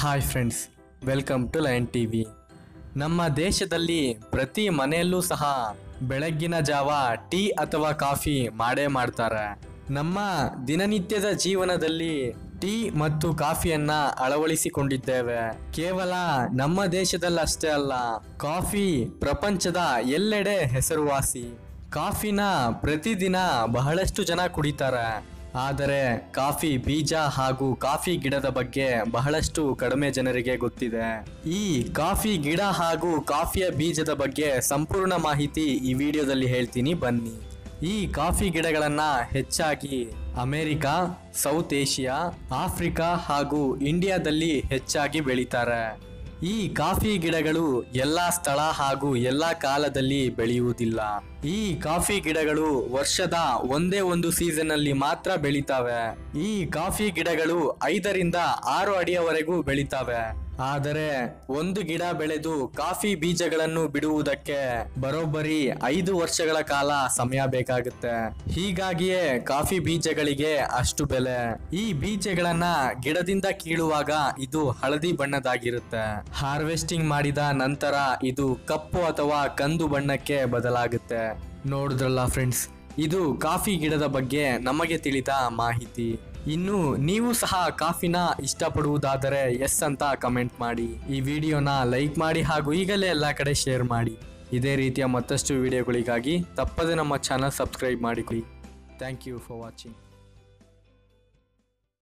Hi friends welcome to lion T V ನಮ್ಮ ದೇಶದಲ್ಲಿ ಪ್ರತಿ ಮನೆಯಲ್ಲೂ ಸಹ ಬೆಳಗ್ಗಿನ ಜಾವ ಟೀ ಅಥವಾ ಕಾಫಿ ಮಾಡೇ ಮಾಡ್ತಾರೆ. ನಮ್ಮ ದಿನನಿತ್ಯದ ಜೀವನದಲ್ಲಿ ಟೀ ಮತ್ತು ಕಾಫಿಯನ್ನ ಅಳವಡಿಸಿಕೊಂಡಿದ್ದೇವೆ. ಕೇವಲ ನಮ್ಮ ದೇಶದಲ್ಲಷ್ಟೇ ಅಲ್ಲ, ಕಾಫಿ ಪ್ರಪಂಚದ ಎಲ್ಲೆಡೆ ಹೆಸರುವಾಸಿ. ಕಾಫಿನ ಪ್ರತಿದಿನ ಬಹಳಷ್ಟು ಜನ ಕುಡಿತಾರೆ. ಆದರೆ ಕಾಫಿ ಬೀಜ ಹಾಗೂ ಕಾಫಿ ಗಿಡದ ಬಗ್ಗೆ ಬಹಳಷ್ಟು ಕಡಿಮೆ ಜನರಿಗೆ ಗೊತ್ತಿದೆ. ಈ ಕಾಫಿ ಗಿಡ ಹಾಗೂ ಕಾಫಿಯ ಬೀಜದ ಬಗ್ಗೆ ಸಂಪೂರ್ಣ ಮಾಹಿತಿ ಈ ವಿಡಿಯೋದಲ್ಲಿ ಹೇಳ್ತೀನಿ, ಬನ್ನಿ. ಈ ಕಾಫಿ ಗಿಡಗಳನ್ನ ಹೆಚ್ಚಾಗಿ ಅಮೆರಿಕ, ಸೌತ್ ಏಷ್ಯಾ, ಆಫ್ರಿಕಾ ಹಾಗೂ ಇಂಡಿಯಾದಲ್ಲಿ ಹೆಚ್ಚಾಗಿ ಬೆಳೀತಾರೆ. ಈ ಕಾಫಿ ಗಿಡಗಳು ಎಲ್ಲಾ ಸ್ಥಳ ಹಾಗೂ ಎಲ್ಲಾ ಕಾಲದಲ್ಲಿ ಬೆಳೆಯುವುದಿಲ್ಲ. ಈ ಕಾಫಿ ಗಿಡಗಳು ವರ್ಷದ ಒಂದೇ ಒಂದು ಸೀಸನ್ ಅಲ್ಲಿ ಮಾತ್ರ ಬೆಳಿತಾವೆ. ಈ ಕಾಫಿ ಗಿಡಗಳು ಐದರಿಂದ ಆರು ಅಡಿಯವರೆಗೂ ಬೆಳಿತಾವೆ. ಆದರೆ ಒಂದು ಗಿಡ ಬೆಳೆದು ಕಾಫಿ ಬೀಜಗಳನ್ನು ಬಿಡುವುದಕ್ಕೆ ಬರೋಬ್ಬರಿ ಐದು ವರ್ಷಗಳ ಕಾಲ ಸಮಯ ಬೇಕಾಗುತ್ತೆ. ಹೀಗಾಗಿಯೇ ಕಾಫಿ ಬೀಜಗಳಿಗೆ ಅಷ್ಟು ಬೆಲೆ. ಈ ಬೀಜಗಳನ್ನ ಗಿಡದಿಂದ ಕೀಳುವಾಗ ಇದು ಹಳದಿ ಬಣ್ಣದಾಗಿರುತ್ತೆ. ಹಾರ್ವೆಸ್ಟಿಂಗ್ ಮಾಡಿದ ನಂತರ ಇದು ಕಪ್ಪು ಅಥವಾ ಕಂದು ಬಣ್ಣಕ್ಕೆ ಬದಲಾಗುತ್ತೆ. ನೋಡಿದ್ರಲ್ಲ ಫ್ರೆಂಡ್ಸ್, ಇದು ಕಾಫಿ ಗಿಡದ ಬಗ್ಗೆ ನಮಗೆ ತಿಳಿದ ಮಾಹಿತಿ. ಇನ್ನು ನೀವು ಸಹ ಕಾಫಿನ ಇಷ್ಟಪಡುವುದಾದರೆ ಎಸ್ ಅಂತ ಕಮೆಂಟ್ ಮಾಡಿ. ಈ ವಿಡಿಯೋನ ಲೈಕ್ ಮಾಡಿ ಹಾಗೂ ಈಗಲೇ ಎಲ್ಲ ಕಡೆ ಶೇರ್ ಮಾಡಿ. ಇದೇ ರೀತಿಯ ಮತ್ತಷ್ಟು ವಿಡಿಯೋಗಳಿಗಾಗಿ ತಪ್ಪದೆ ನಮ್ಮ ಚಾನಲ್ ಸಬ್ಸ್ಕ್ರೈಬ್ ಮಾಡಿಕೊಳ್ಳಿ. Thank you for watching